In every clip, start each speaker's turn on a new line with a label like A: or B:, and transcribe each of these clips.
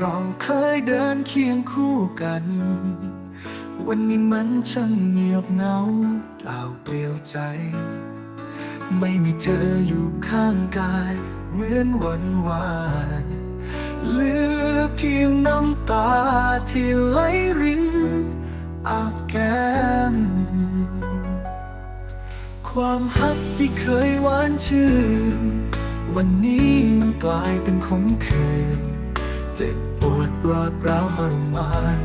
A: เราเคยเดินเคียงคู่กัน วันนี้มันช่างเงียบเหงาเปล่าเปลี่ยวใจ ไม่มีเธออยู่ข้างกายเหมือนวันวานเหลือเพียงน้ำตาที่ไหลรินอาบแก้มความฮักที่เคยหวานชื่นวันนี้มันกลายเป็นขมขื่น เจ็บปวดรอดร้าวทรมาน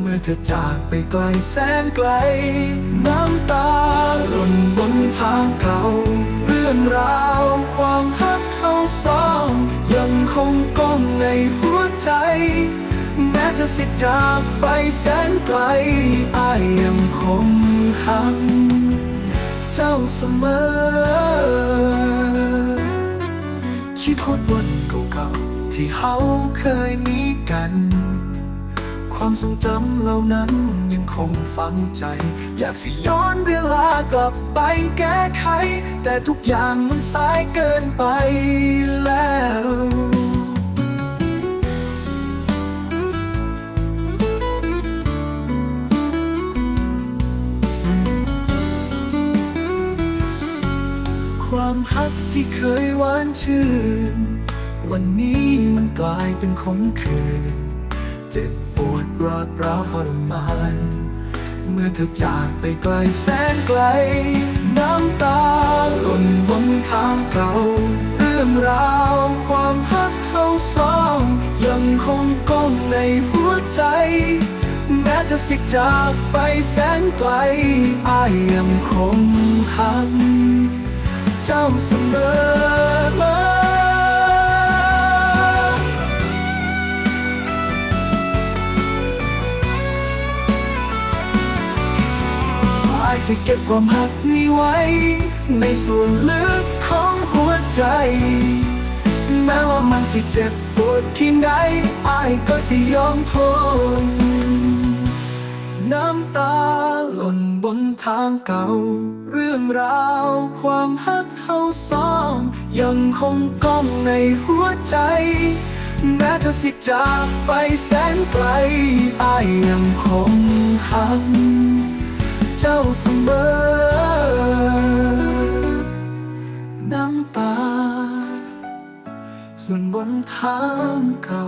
A: เมื่อเธอจากไปไกลแสนไกล น้ำตาหล่นบนทางเก่าเรื่องราวความฮักเขาสองยังคงก้องในหัวใจ แม้จะสิจากไปแสนไกลอายยังคงหักเจ้าเสมอคิดทดวันเก่าๆ ที่เฮาเคยมีกัน ความทรงจำเหล่านั้นยังคงฝังใจ อยากสิย้อนเวลากลับไปแก้ไข แต่ทุกอย่างมันสายเกินไปแล้วความฮักที่เคยหวานชื่น วันนี้มันกลายเป็นขมขื่นเจ็บปวดรอดร้าวทรมานเมื่อเธอจากไปไกลแสนไกล น้ำตาหล่นบนทางเก่าเรื่องราวความฮักเขาสองยังคงก้องในหัวใจ แม้จะสิจากไปแสนไกลอายยังคงหักเจ้าเสมอ สิเก็บความหักนี้ไว้ ในส่วนลึกของหัวใจ แม้ว่ามันสิเจ็บปวดเพียงใดอายก็สิยอมทน น้ำตาหล่นบนทางเก่า เรื่องราวความฮักเฮาสองยังคงก้องในหัวใจ แม้เธอสิจากไปแสนไกลอายยังคงหัก เจ้าเสมอ น้ำตาหล่นบนทางเก่า